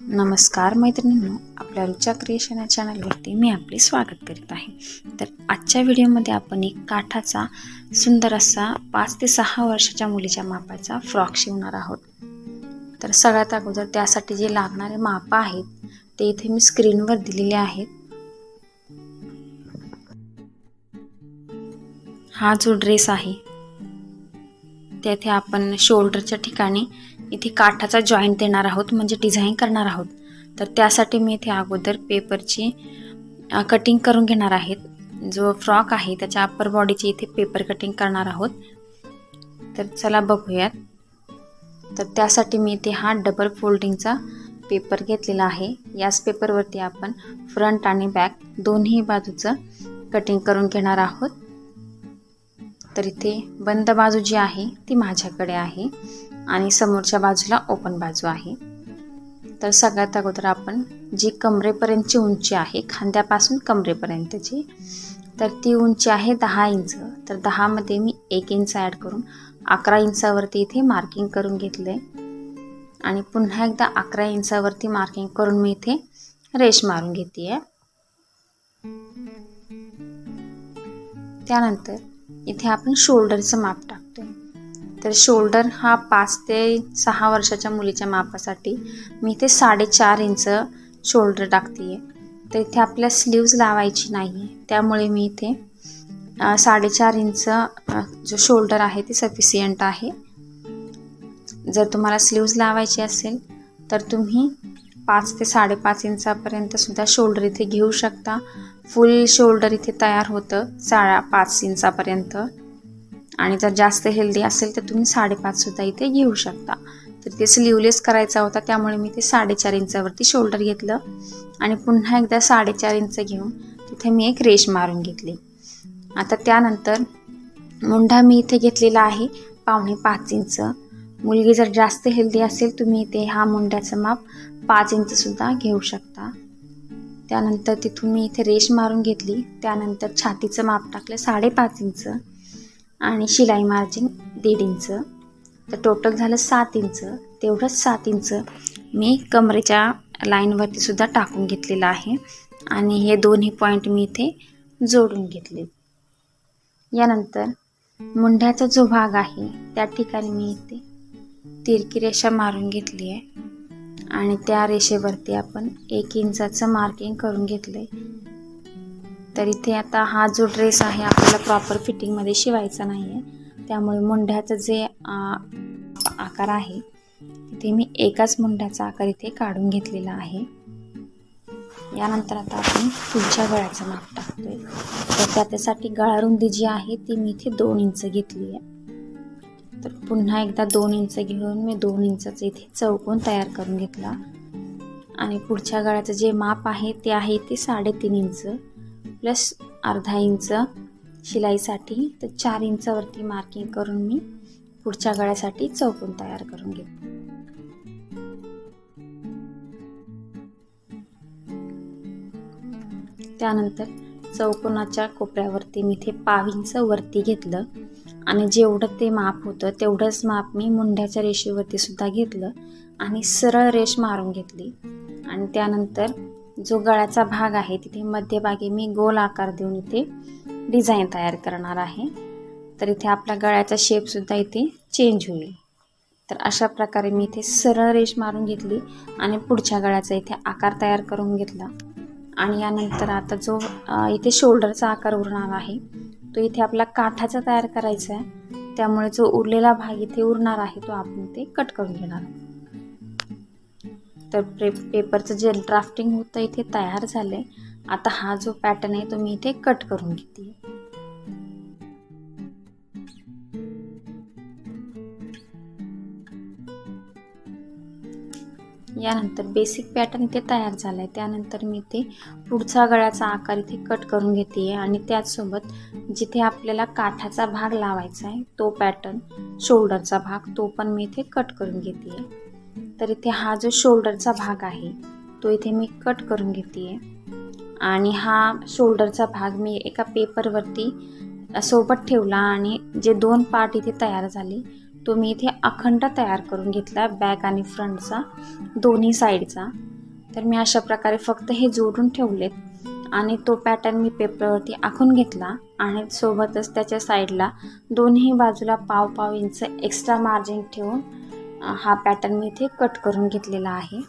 नमस्कार मैत्रिणींनो आपल्या रुचा क्रिएशन या चॅनलवरती मी आपले स्वागत करीत आहे. तर आजच्या व्हिडिओमध्ये आपण एक काठाचा सुंदर असा पाच ते सहा वर्षाच्या मुलीच्या मापाचा फ्रॉक शिवणार आहोत. तर सगळ्यात अगोदर त्यासाठी जे लागणारे माप आहेत ते इथे मी स्क्रीनवर दिलेले आहेत. हा जो ड्रेस आहे तेथे आपण शोल्डरच्या ठिकाणी इथे काठाचा जॉईंट देणार आहोत म्हणजे डिझाईन करणार आहोत. तर त्यासाठी मी इथे अगोदर पेपरची कटिंग करून घेणार आहेत. जो फ्रॉक आहे त्याच्या अप्पर बॉडीची इथे पेपर कटिंग करणार आहोत. तर चला बघूयात. तर त्यासाठी मी इथे हा डबल फोल्डिंगचा पेपर घेतलेला आहे. याच पेपरवरती आपण फ्रंट आणि बॅक दोन्ही बाजूचं कटिंग करून घेणार आहोत. तर इथे बंद बाजू जी आहे ती माझ्याकडे आहे. आणि समोरच्या बाजूला ओपन बाजू आहे. तर सगळ्यात अगोदर आपण जी कमरेपर्यंतची उंची आहे खांद्यापासून कमरेपर्यंतची तर ती उंची आहे दहा इंच. तर दहामध्ये मी एक इंच ॲड करून अकरा इंचावरती इथे मार्किंग करून घेतलं आहे आणि पुन्हा एकदा अकरा इंचावरती मार्किंग करून मी इथे रेश मारून घेते आहे त्यानंतर इथे आपण शोल्डरचं माप टाक. तर शोल्डर हा पाच ते सहा वर्षाच्या मुलीच्या मापासाठी मी इथे साडेचार इंच शोल्डर टाकते तर इथे आपल्या स्लीव्ज लावायची नाही त्यामुळे मी इथे साडेचार इंच जो शोल्डर आहे ते सफिशियंट आहे. जर तुम्हाला स्लीव्ज लावायची असेल तर तुम्ही पाच ते साडेपाच इंचापर्यंत सुद्धा शोल्डर इथे घेऊ शकता. फुल शोल्डर इथे तयार होतं साडा पाच इंचापर्यंत. आणि जर जास्त हेल्दी असेल तर तुम्ही साडेपाचसुद्धा इथे घेऊ शकता. तर ते स्लीवलेस करायचा होता त्यामुळे मी ते साडेचार इंचावरती शोल्डर घेतलं. आणि पुन्हा एकदा साडेचार इंच घेऊन तिथे मी एक रेश मारून घेतली. आता त्यानंतर मुंढा मी इथे घेतलेला आहे पावणे पाच इंच. मुलगी जर जास्त हेल्दी असेल तुम्ही इथे हा मुंड्याचं माप पाच इंचसुद्धा घेऊ शकता. त्यानंतर तिथून मी इथे रेश मारून घेतली. त्यानंतर छातीचं माप टाकलं साडेपाच इंच. आणि शिलाई मार्जिन दीड इंच. तर टोटल झालं सात इंच. तेवढंच सात इंच मी कमरेच्या लाईनवरती सुद्धा टाकून घेतलेलं आहे. आणि हे दोन्ही पॉईंट मी इथे जोडून घेतले. यानंतर मुंढ्याचा जो भाग आहे त्या ठिकाणी मी इथे तिरकी रेषा मारून घेतली आहे. आणि त्या रेषेवरती आपण एक इंचाचं मार्किंग करून घेतलं आहे तर इथे आता हा जो ड्रेस आहे आपल्याला प्रॉपर फिटिंगमध्ये शिवायचा नाही आहे त्यामुळे मुंढ्याचं जे आकार आहे तिथे मी एकाच मुंढ्याचा आकार इथे काढून घेतलेला आहे. यानंतर आता आपण पुढच्या गळ्याचं माप टाकतोय. तर त्याच्यासाठी गळारुंदी जी आहे ती मी इथे दोन इंच घेतली आहे. तर पुन्हा एकदा दोन इंच घेऊन मी दोन इंचाचं इथे चौकोन तयार करून घेतला. आणि पुढच्या गळ्याचं जे माप आहे ते आहे ते साडेतीन इंच. प्लस अर्धा इंच शिलाईसाठी तर चार इंचावरती मार्किंग करून मी पुढच्या गळ्यासाठी चौकून तयार करून घेतला त्यानंतर चौकोनाच्या कोपऱ्यावरती मी इथे पाव इंच वरती घेतलं आणि जेवढं ते माप होतं तेवढंच माप मी मुंड्याच्या रेषेवरती सुद्धा घेतलं आणि सरळ रेष मारून घेतली. आणि त्यानंतर जो गळ्याचा भाग आहे तिथे मध्यभागी मी गोल आकार देऊन इथे डिझाईन तयार करणार आहे. तर इथे आपल्या गळ्याचा शेपसुद्धा इथे चेंज होईल. तर अशा प्रकारे मी इथे सरळ रेष मारून घेतली आणि पुढच्या गळ्याचा इथे आकार तयार करून घेतला. आणि यानंतर आता जो इथे शोल्डरचा आकार उरणार आहे तो इथे आपला काठाचा तयार करायचा आहे. त्यामुळे जो उरलेला भाग इथे उरणार आहे तो आपण ते कट करून घेणार आहोत. तर पे पेपरचं जे ड्राफ्टिंग होतं इथे तयार झालं आहे आता हा जो पॅटर्न आहे तो मी इथे कट करून घेते. यानंतर बेसिक पॅटर्न इथे तयार झाला आहे त्यानंतर मी इथे पुढचा गळ्याचा आकार इथे कट करून घेते. आहे आणि त्याचसोबत जिथे आपल्याला काठाचा भाग लावायचा आहे तो पॅटर्न शोल्डरचा भाग तो पण मी इथे कट करून घेते. आहे तर इथे हा जो शोल्डरचा भाग आहे तो इथे मी कट करून घेते आहे आणि हा शोल्डरचा भाग मी एका पेपरवरती सोबत ठेवला आणि जे दोन पार्ट इथे तयार झाले तो मी इथे अखंड तयार करून घेतला बॅक आणि फ्रंटचा दोन्ही साईडचा. तर मी अशा प्रकारे फक्त हे जोडून ठेवलेत आणि तो पॅटर्न मी पेपरवरती आखून घेतला आणि सोबतच त्याच्या साईडला दोन्ही बाजूला pav pav inch extra margin ठेवून हा पॅटर्न मी इथे कट करून घेतलेला आहे.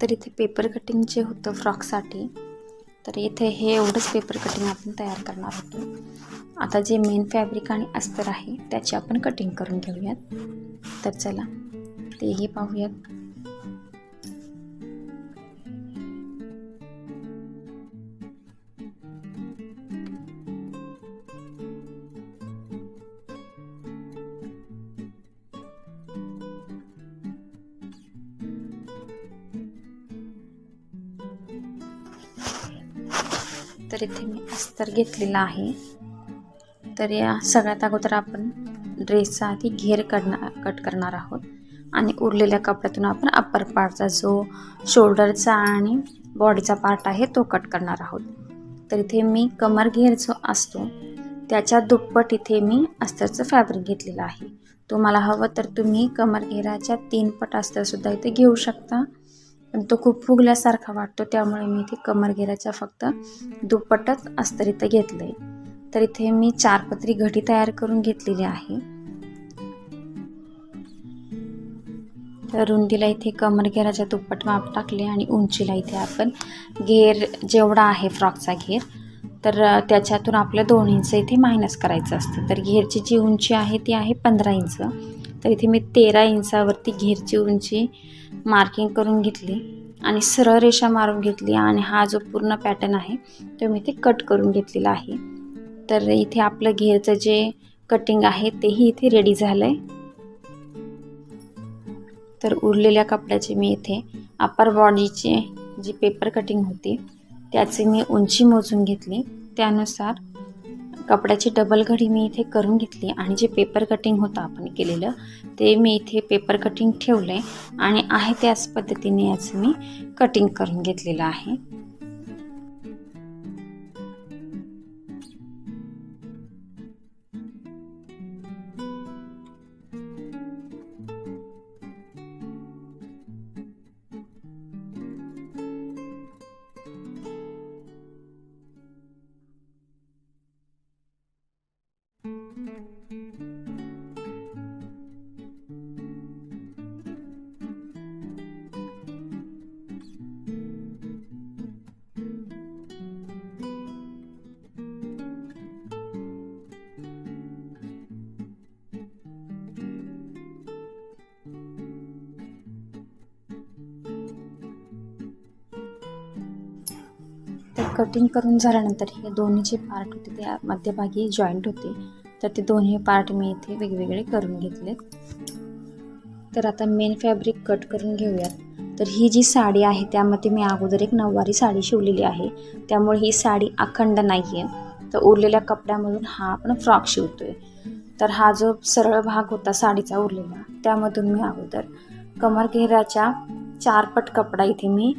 तर इथे पेपर कटिंग जे होतं फ्रॉकसाठी तर इथे हे एवढंच पेपर कटिंग आपण तयार करणार होतो आता जे मेन फॅब्रिक आणि अस्तर आहे त्याची आपण कटिंग करून घेऊयात. तर चला तेही पाहूयात. तर इथे मी अस्तर घेतलेला आहे. तर या सगळ्यात अगोदर आपण ड्रेसचा आधी घेर करणार कट करणार आहोत. आणि उरलेल्या कपड्यातून आपण अप्पर पार्टचा जो शोल्डरचा आणि बॉडीचा पार्ट आहे तो कट करणार आहोत. तर इथे मी कमर घेर जो असतो त्याच्या दुप्पट इथे मी अस्तरचं फॅब्रिक घेतलेलं आहे. तुम्हाला हवं तर तुम्ही कमर घेराच्या तीन पट अस्तरसुद्धा इथे घेऊ शकता. पण तो खूप फुगल्यासारखा वाटतो त्यामुळे मी इथे कमर घेराच्या फक्त दुप्पटच अस्तर इथं घेतलं आहे तर इथे मी चार पत्री घडी तयार करून घेतलेली आहे. तर रुंदीला इथे कमर घेराच्या दुप्पट माप टाकले आणि उंचीला इथे आपण घेर जेवढा आहे फ्रॉकचा घेर तर त्याच्यातून आपल्या दोन इंच इथे मायनस करायचं असतं. तर घेरची जी उंची आहे ती आहे पंधरा इंच. तर इथे मी तेरा इंचावरती घेरची उंची मार्किंग करून घेतली आणि सरळ रेषा मारून घेतली आणि हा जो पूर्ण पॅटर्न आहे तो मी इथे कट करून घेतलेला आहे. तर इथे आपलं घेरचं जे कटिंग आहे तेही इथे रेडी झालं आहे तर उरलेल्या कपड्याचे मी इथे अपर बॉडीचे जी पेपर कटिंग होती त्याची मी उंची मोजून घेतली. त्यानुसार कपड्याची डबल घडी मी इथे करून घेतली आणि जे पेपर कटिंग होतं आपण केलेलं ते मी इथे पेपर कटिंग ठेवलं आहे आणि आहे त्याच पद्धतीने याचं मी कटिंग करून घेतलेलं आहे. कटिंग करून झाल्यानंतर हे दोन्ही जे पार्ट होते ते मध्यभागी जॉईंट होते. तर ते दोन्ही पार्ट मी इथे वेगवेगळे करून घेतले तर आता मेन फॅब्रिक कट करून घेऊयात. तर ही जी साडी आहे त्यामध्ये मी अगोदर एक नऊवारी साडी शिवलेली आहे. त्यामुळे ही साडी अखंड नाही आहे तर उरलेल्या कपड्यामधून हा आपण फ्रॉक शिवतोय. तर हा जो सरळ भाग होता साडीचा उरलेला त्यामधून मी अगोदर कमर घेराच्या चारपट कपडा इथे मी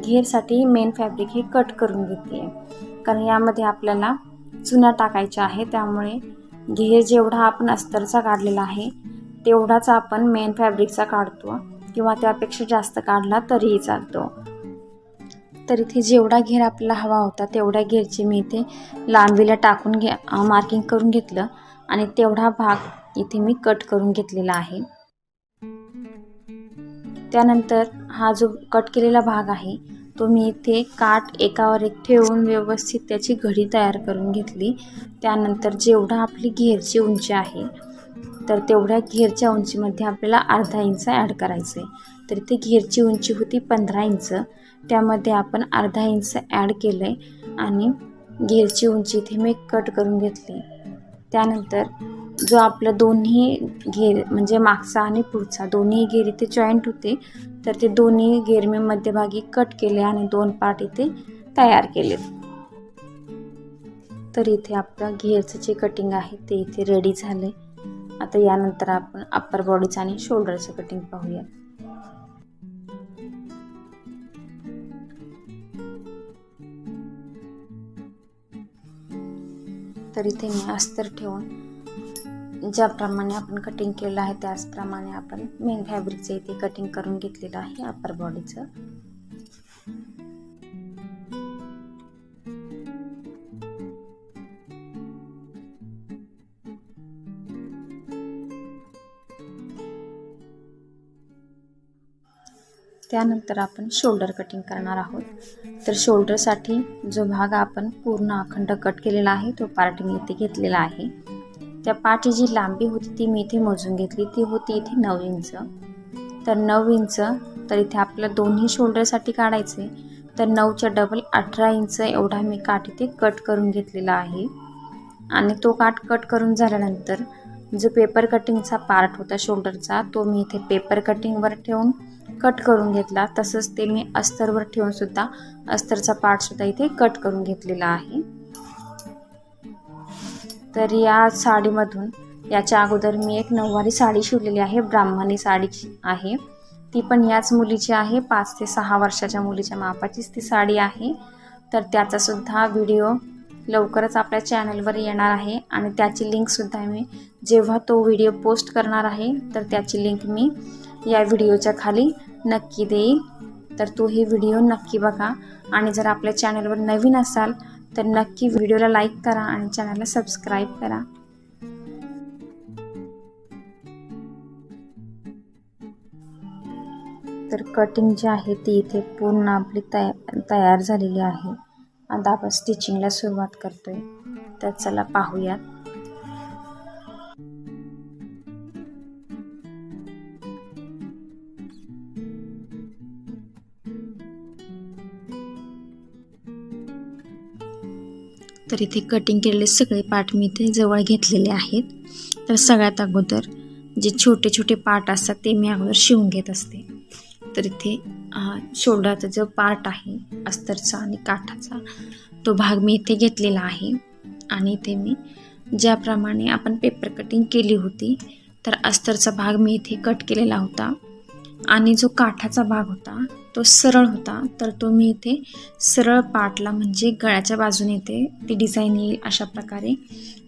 घेरसाठी मेन फॅब्रिक हे कट करून घेतली आहे. कारण यामध्ये आपल्याला चुना टाकायच्या आहे त्यामुळे घेर जेवढा आपण अस्तरचा काढलेला आहे तेवढाच आपण मेन फॅब्रिकचा काढतो किंवा त्यापेक्षा जास्त काढला तरीही चालतो. तर इथे जेवढा घेर आपल्याला हवा होता तेवढ्या घेरची मी इथे लांबीला टाकून घे मार्किंग करून घेतलं आणि तेवढा भाग इथे मी कट करून घेतलेला आहे. त्यानंतर हा जो कट केलेला भाग आहे तो मी इथे काठ एकावर एक ठेवून व्यवस्थित त्याची घडी तयार करून घेतली. त्यानंतर जेवढा आपली घेरची उंची आहे तर तेवढ्या घेरच्या उंचीमध्ये आपल्याला अर्धा इंच ॲड करायचं आहे तर इथे घेरची उंची होती पंधरा इंच त्यामध्ये आपण अर्धा इंच ॲड केलं आहे आणि घेरची उंची इथे मी कट करून घेतली. त्यानंतर जो आपला दोन्ही घेर म्हणजे मागचा आणि पुढचा दोन्ही घेर इथे जॉईंट होते तर ते दोन्ही घेर मी मध्यभागी कट केले आणि दोन पार्ट इथे तयार केले तर इथे आपलं घेरचं जे कटिंग आहे ते इथे रेडी झाले आता यानंतर आपण अप्पर बॉडीचं आणि शोल्डरचं कटिंग पाहूया. तर इथे मी अस्तर ठेवून ज्याप्रमाणे आपण कटिंग केलं आहे त्याचप्रमाणे आपण मेन फॅब्रिकचं इथे कटिंग करून घेतलेलं आहे अपर बॉडीचं त्यानंतर आपण शोल्डर कटिंग करणार आहोत. तर शोल्डरसाठी जो भाग आपण पूर्ण अखंड कट केलेला आहे तो पार्ट मी इथे घेतलेला आहे. त्या पाठी जी लांबी होती ती मी इथे मोजून घेतली. ती होती इथे नऊ इंच. तर नऊ इंच तर इथे आपलं दोन्ही शोल्डरसाठी काढायचे. तर नऊच्या डबल अठरा इंच एवढा मी काठ इथे कट करून घेतलेला आहे. आणि तो काठ कट करून झाल्यानंतर जो पेपर कटिंगचा पार्ट होता शोल्डरचा तो मी इथे पेपर कटिंगवर ठेवून कट करून घेतला. तसंच ते मी अस्तरवर ठेवून सुद्धा अस्तरचा पार्टसुद्धा इथे कट करून घेतलेला आहे. तर या साडीमधून याच्या अगोदर मी एक नऊवारी साडी शिवलेली आहे ब्राह्मणी साडी आहे. ती पण याच मुलीची आहे पाच ते सहा वर्षाच्या मुलीच्या मापाचीच ती साडी आहे. तर त्याचासुद्धा व्हिडिओ लवकरच आपल्या चॅनलवर येणार आहे आणि त्याची लिंकसुद्धा मी जेव्हा तो व्हिडिओ पोस्ट करणार आहे तर त्याची लिंक मी या व्हिडिओच्या खाली नक्की देईल तर तो ही व्हिडिओ नक्की बघा आणि जर आपल्या चॅनलवर नवीन असाल तर नक्की व्हिडिओला लाईक करा आणि चॅनलला सबस्क्राईब करा. तर कटिंग जी आहे ती इथे पूर्ण आपली तया तयार झालेली आहे. आता आपण स्टिचिंगला सुरुवात करतोय. तर चला पाहूयात. तर इथे कटिंग केलेले सगळे पार्ट मी इथे जवळ घेतलेले आहेत. तर सगळ्यात अगोदर जे छोटे छोटे पार्ट असतात ते मी अगोदर शिवून घेत असते. तर इथे शोल्डरचा जो पार्ट आहे अस्तरचा आणि काठाचा तो भाग मी इथे घेतलेला आहे. आणि इथे मी ज्याप्रमाणे आपण पेपर कटिंग केली होती तर अस्तरचा भाग मी इथे कट केलेला होता. आणि जो काठाचा भाग होता तो सरळ होता तर तो मी इथे सरळ पाटला म्हणजे गळ्याच्या बाजूने इथे ती डिझाईन येईल अशा प्रकारे.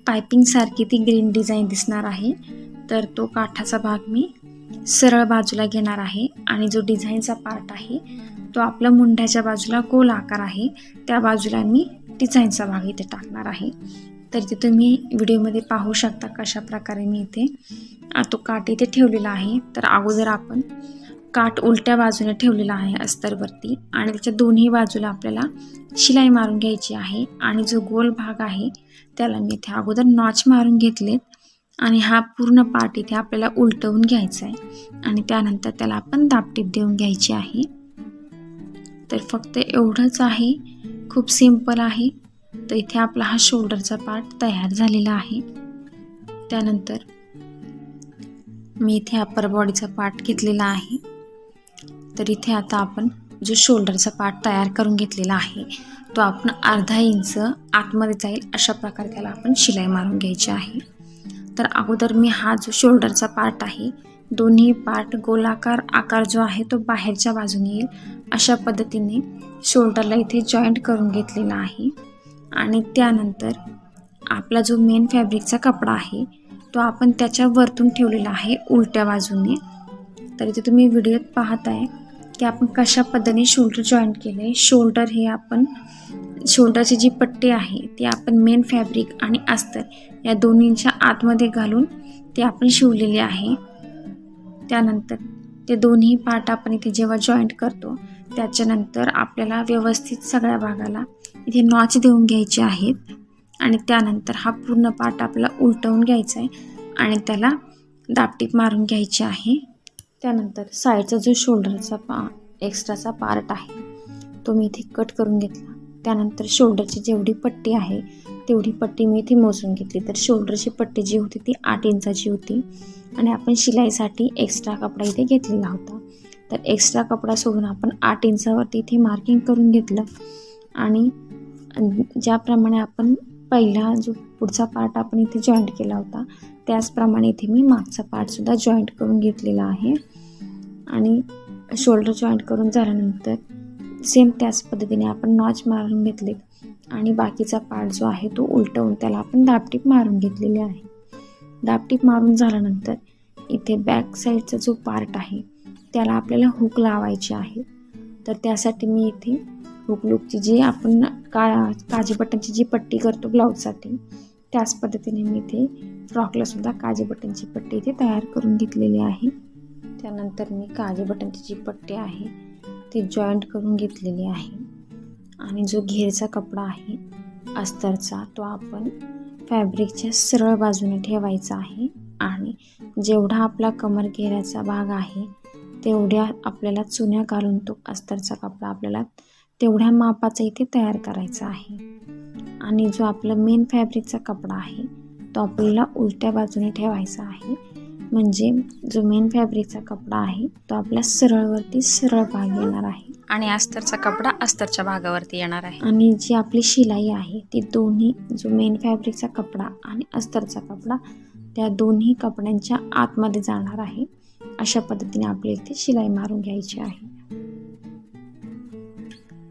पायपिंगसारखी ती ग्रीन डिझाईन दिसणार आहे. तर तो काठाचा भाग मी सरळ बाजूला घेणार आहे आणि जो डिझाईनचा पार्ट आहे तो आपला मुंड्याच्या बाजूला गोल आकार आहे त्या बाजूला मी डिझाईनचा भाग इथे टाकणार आहे. तर ते तुम्ही व्हिडिओमध्ये पाहू शकता कशा प्रकारे मी इथे तो काठ इथे ठेवलेला आहे. तर अगोदर आपण काठ उलट्या बाजूने ठेवलेला आहे अस्तरवरती आणि त्याच्या दोन्ही बाजूला आपल्याला शिलाई मारून घ्यायची आहे आणि जो गोल भाग आहे त्याला मी इथे अगोदर नॉच मारून घेतलेत आणि हा पूर्ण पार्ट इथे आपल्याला उलटवून घ्यायचा आहे. आणि त्यानंतर त्याला आपण दापटीप देऊन घ्यायची आहे. तर फक्त एवढंच आहे. खूप सिंपल आहे. तर इथे आपला हा शोल्डरचा पार्ट तयार झालेला आहे. त्यानंतर मी इथे अप्पर बॉडीचा पार्ट घेतलेला आहे. तर इथे आता आपण जो शोल्डरचा पार्ट तयार करून घेतलेला आहे तो आपण अर्धा इंच आतमध्ये जाईल अशा प्रकारे त्याला आपण शिलाई मारून घ्यायची आहे. तर अगोदर मी हा जो शोल्डरचा पार्ट आहे दोन्ही पार्ट गोलाकार आकार जो आहे तो बाहेरच्या बाजूने येईल. अशा पद्धतीने शोल्डरला इथे जॉईंट करून घेतलेला आहे. आणि त्यानंतर आपला जो मेन फॅब्रिकचा कपडा आहे तो आपण त्याच्या वरतून ठेवलेला आहे उलट्या बाजूने. तर इथे तुम्ही व्हिडिओत पाहत आहे की आपण कशा पद्धतीने शोल्डर जॉईंट केले. शोल्डर हे आपण शोल्डरची जी पट्टी आहे ती आपण मेन फॅब्रिक आणि अस्तर या दोन्हींच्या आतमध्ये घालून ते आपण शिवलेले आहे. त्यानंतर ते दोन्ही पार्ट आपण इथे जेव्हा जॉईंट करतो त्याच्यानंतर आपल्याला व्यवस्थित सगळ्या भागाला इथे नॉच देऊन घ्यायचे आहेत. आणि त्यानंतर हा पूर्ण पार्ट आपल्याला उलटवून घ्यायचा आहे आणि त्याला दापटीप मारून घ्यायची आहे. त्यानंतर साईडचा जो शोल्डरचा पा एक्स्ट्राचा पार्ट आहे तो मी इथे कट करून घेतला. त्यानंतर शोल्डरची जेवढी पट्टी आहे तेवढी पट्टी मी इथे मोजून घेतली. तर शोल्डरची पट्टी जी होती ती आठ इंचाची होती. आणि आपण शिलाईसाठी एक्स्ट्रा कपडा इथे घेतलेला होता. तर एक्स्ट्रा कपडा सोडून आपण आठ इंचावरती इथे मार्किंग करून घेतलं. आणि ज्याप्रमाणे आपण पहिला जो पुढचा पार्ट आपण इथे जॉईंट केला होता त्याचप्रमाणे इथे मी मागचा पार्टसुद्धा जॉईंट करून घेतलेला आहे. आणि शोल्डर जॉईंट करून झाल्यानंतर सेम त्याच पद्धतीने आपण नॉच मारून घेतले. आणि बाकीचा पार्ट जो आहे तो उलटवून त्याला आपण दापटीप मारून घेतलेली आहे. दापटीप मारून झाल्यानंतर इथे बॅक साईडचा जो पार्ट आहे त्याला आपल्याला हुक लावायची आहे. तर त्यासाठी मी इथे हुक लुकची जी आपण का काजी बटनची जी पट्टी करतो ब्लाऊजसाठी त्याच पद्धतीने मी इथे फ्रॉकला सुद्धा काजी बटनची पट्टी इथे तयार करून घेतलेली आहे. त्यानंतर मी काजी बटनची जी पट्टी आहे ती जॉईंट करून घेतलेली आहे. आणि जो घेरचा कपडा आहे अस्तरचा तो आपण फॅब्रिकच्या सरळ बाजूने ठेवायचा आहे. आणि जेवढा आपला कमर घेऱ्याचा भाग आहे तेवढ्या आपल्याला चुन्या घालून तो अस्तरचा कपडा आपल्याला तेवढ्या मापाचा इथे तयार करायचा आहे. आणि जो आपला मेन फॅब्रिकचा कपडा आहे तो आपल्याला उलट्या बाजूने ठेवायचा आहे. म्हणजे जो मेन फॅब्रिकचा कपडा आहे तो आपल्या सरळवरती सरळ भाग येणार आहे. आणि अस्तरचा कपडा अस्तरच्या भागावरती येणार आहे. आणि जी आपली शिलाई आहे ती दोन्ही जो मेन फॅब्रिकचा कपडा आणि अस्तरचा कपडा त्या दोन्ही कपड्यांच्या आतमध्ये जाणार आहे. अशा पद्धतीने आपल्या इथे शिलाई मारून घ्यायची आहे.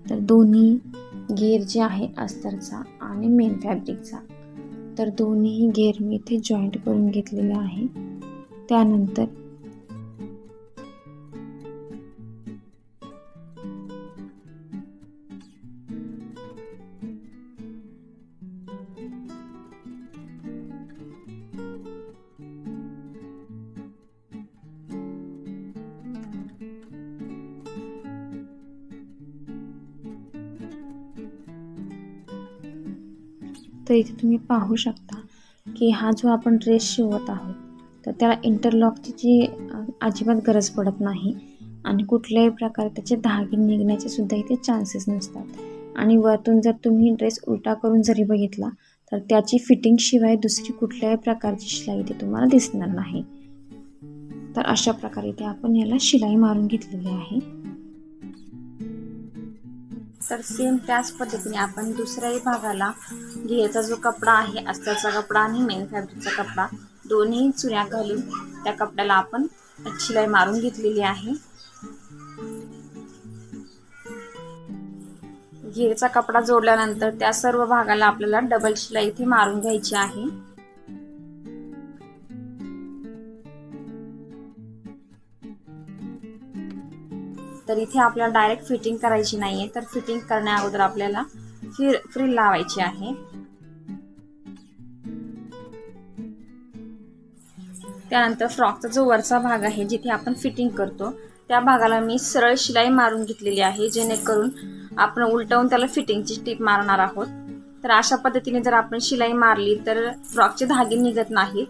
तर दोन्ही घेर जे आहे अस्तरचा आणि मेन फॅब्रिकचा तर दोन्ही घेर मी इथे जॉईंट करून घेतलेले आहे. त्यानंतर इथे तुम्ही पाहू शकता की हा जो आपण ड्रेस शिवत आहोत तर त्याला इंटरलॉकची जी अजिबात गरज पडत नाही. आणि कुठल्याही प्रकारे त्याचे धागे निघण्याचे सुद्धा इथे चान्सेस नसतात. आणि वरतून जर तुम्ही ड्रेस उलटा करून जरी बघितला तर त्याची फिटिंग शिवाय दुसरी कुठल्याही प्रकारची शिलाई इथे तुम्हाला दिसणार नाही. तर अशा प्रकारे इथे आपण याला शिलाई मारून घेतलेली आहे. तर सेम त्याच पद्धतीने आपण दुसऱ्याही भागाला घेरचा जो कपडा आहे अस्तरचा कपडा आणि मेन फॅब्रिकचा कपडा दोन्ही चुऱ्या घालून त्या कपड्याला आपण शिलाई मारून घेतलेली आहे. घेरचा कपडा जोडल्यानंतर त्या सर्व भागाला आपल्याला डबल शिलाई इथे मारून घ्यायची आहे. तर इथे आपल्याला डायरेक्ट फिटिंग करायची नाहीये. तर फिटिंग करण्या अगोदर आपल्याला फिर फ्रिल लावायची आहे. त्यानंतर फ्रॉकचा जो वरचा भाग आहे जिथे आपण फिटिंग करतो त्या भागाला मी सरळ शिलाई मारून घेतलेली आहे जेणेकरून आपण उलटवून त्याला फिटिंगची टीप मारणार आहोत. तर अशा पद्धतीने जर आपण शिलाई मारली तर फ्रॉकचे धागे निघत नाहीत.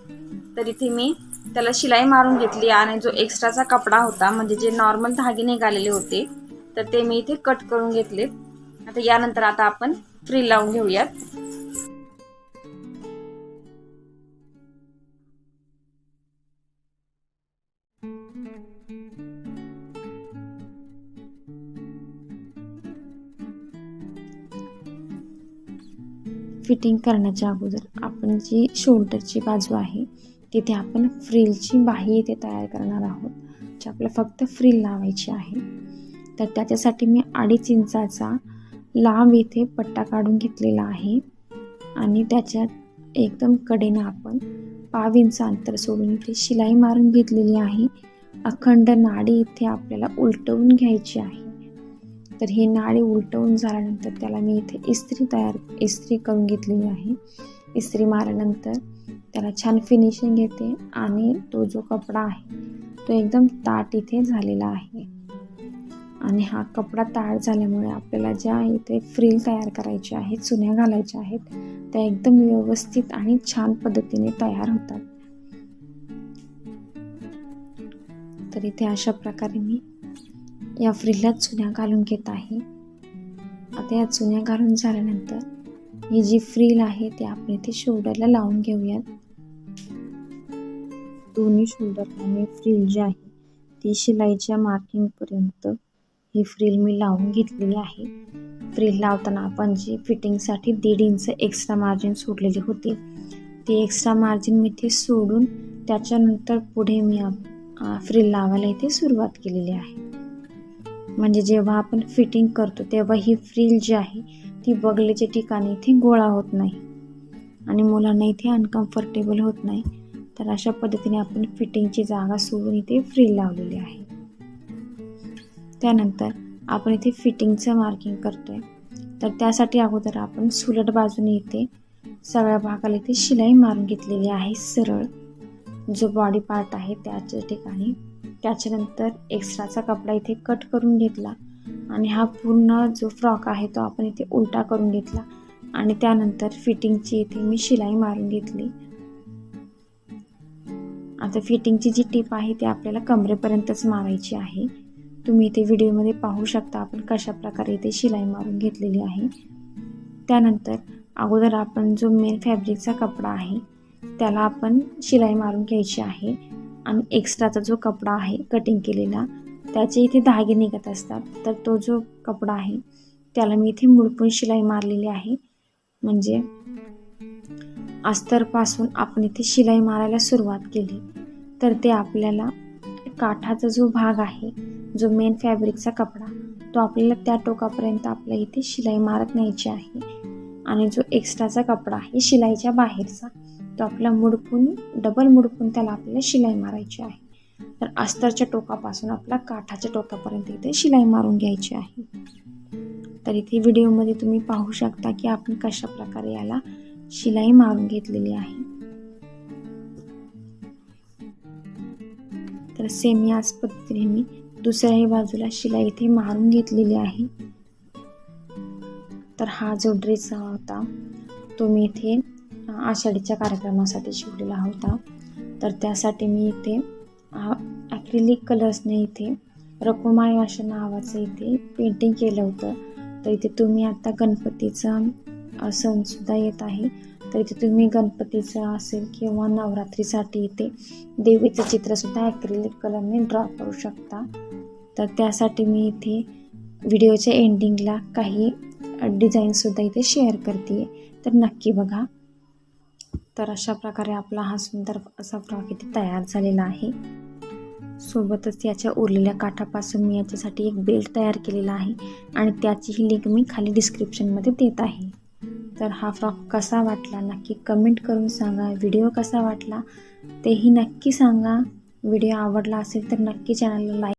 तर इथे मी त्याला शिलाई मारून घेतली आणि जो एक्स्ट्राचा कपडा होता म्हणजे जे नॉर्मल धागे निघालेले होते तर ते मी इथे कट करून घेतलेत. आता यानंतर आता आपण फ्री लावून घेऊयात. फिटिंग करण्याच्या अगोदर आपण जी शोल्डरची बाजू आहे तिथे आपण फ्रिलची बाही इथे तयार करणार आहोत जी आपल्याला फक्त फ्रिल लावायची आहे. तर त्याच्यासाठी मी अडीच इंचाचा लांब इथे पट्टा काढून घेतलेला आहे. आणि त्याच्यात एकदम कडेनं आपण पाव इंच अंतर सोडून इथे शिलाई मारून घेतलेली आहे. अखंड नाडी इथे आपल्याला उलटवून घ्यायची आहे. तर ही नाडी उलटवून झाल्यानंतर त्याला मी इथे इस्त्री तयार इस्त्री करून घेतलेली आहे. इस्त्री मारल्यानंतर त्याला छान फिनिशिंग येते आणि तो जो कपडा आहे तो एकदम ताट इथे झालेला आहे. आणि हा कपडा ताट झाल्यामुळे आपल्याला ज्या इथे फ्रील तयार करायच्या आहेत चुन्या घालायच्या आहेत त्या एकदम व्यवस्थित आणि छान पद्धतीने तयार होतात. तर इथे अशा प्रकारे मी या फ्रीला चुन्या घालून घेत आहे. आता या चुन्या घालून झाल्यानंतर ही जी फ्रील आहे ती आपण इथे शोल्डरला लावून घेऊयात. दोन्ही शोल्डरला आणि फ्रील जी आहे ती शिलाईच्या मार्किंगपर्यंत ही फ्रील मी लावून घेतलेली आहे. फ्रील लावताना आपण जी फिटिंगसाठी दीड इंच एक्स्ट्रा मार्जिन सोडलेली होती. ते एक्स्ट्रा मार्जिन मी इथे सोडून त्याच्यानंतर पुढे मी फ्रील लावायला इथे सुरुवात केलेली आहे. म्हणजे जेव्हा आपण फिटिंग करतो तेव्हा ही फ्रील जी आहे ती बगलेच्या ठिकाणी इथे गोळा होत नाही. आणि मुलांना इथे अनकम्फर्टेबल होत नाही. तर अशा पद्धतीने आपण फिटिंगची जागा सोडून इथे फ्री लावलेली आहे. त्यानंतर आपण इथे फिटिंगचं मार्किंग करतोय. तर त्यासाठी अगोदर आपण सुलट बाजूने इथे सगळ्या भागाला इथे शिलाई मारून घेतलेली आहे सरळ. जो बॉडी पार्ट आहे त्याच्या ठिकाणी. त्याच्यानंतर एक्स्ट्राचा कपडा इथे कट करून घेतला आणि हा पूर्ण जो फ्रॉक आहे तो आपण इथे उलटा करून घेतला. आणि त्यानंतर फिटिंगची इथे मी शिलाई मारून घेतली. आता फिटिंगची जी टीप आहे ती आपल्याला कमरेपर्यंतच मारायची आहे. तुम्ही इथे व्हिडिओमध्ये पाहू शकता आपण कशा प्रकारे इथे शिलाई मारून घेतलेली आहे. त्यानंतर अगोदर आपण जो मेन फॅब्रिकचा कपडा आहे त्याला आपण शिलाई मारून घ्यायची आहे. आणि एक्स्ट्राचा जो कपडा आहे कटिंग केलेला त्याचे इथे धागे निघत असतात. तर तो जो कपडा आहे त्याला मी इथे मुडपून शिलाई मारलेली आहे. म्हणजे अस्तरपासून आपण इथे शिलाई मारायला सुरुवात केली. तर ते आपल्याला काठाचा जो भाग आहे जो मेन फॅब्रिकचा कपडा तो आपल्याला त्या टोकापर्यंत आपल्या इथे शिलाई मारत न्यायची आहे. आणि जो एक्स्ट्राचा कपडा आहे शिलाईच्या बाहेरचा तो आपला मुडकून डबल मुडकून त्याला आपल्याला शिलाई मारायची आहे. तर अस्तरच्या टोकापासून आपला काठाच्या टोकापर्यंत इथे शिलाई मारून घ्यायची आहे. तर इथे व्हिडिओमध्ये तुम्ही पाहू शकता की आपण कशा प्रकारे याला शिलाई मारून घेतलेली आहे. तर सेम याच पद्धतीने मी दुसऱ्याही बाजूला शिलाई इथे मारून घेतलेली आहे. तर हा जो ड्रेस होता तो मी इथे आषाढीच्या कार्यक्रमासाठी शिवलेला होता. तर त्यासाठी मी इथे ॲक्रिलिक कलर्सने इथे रकुमाई अशा नावाचं इथे पेंटिंग केलं होतं. तर इथे तुम्ही आता गणपतीचा सणसुद्धा येत आहे. तर इथे तुम्ही गणपतीचं असेल किंवा नवरात्रीसाठी इथे देवीचं चित्रसुद्धा ॲक्रिलिक कलरने ड्रॉ करू शकता. तर त्यासाठी मी इथे व्हिडिओच्या एंडिंगला काही डिझाईनसुद्धा इथे शेअर करते तर नक्की बघा. तर अशा प्रकारे आपला हा सुंदर असा फ्रॉक इथे तयार झालेला आहे. सोबतच याच्या उरलेल्या काठापासून मी याच्यासाठी एक बेल्ट तयार केलेला आहे. आणि त्याचीही लिंक मी खाली डिस्क्रिप्शनमध्ये देत आहे. तर हा फ्रॉक कसा वाटला? नक्की कमेंट करून सांगा. व्हिडिओ कसा वाटला? तेही नक्की सांगा. व्हिडिओ आवडला असेल तर नक्की चॅनलला लाईक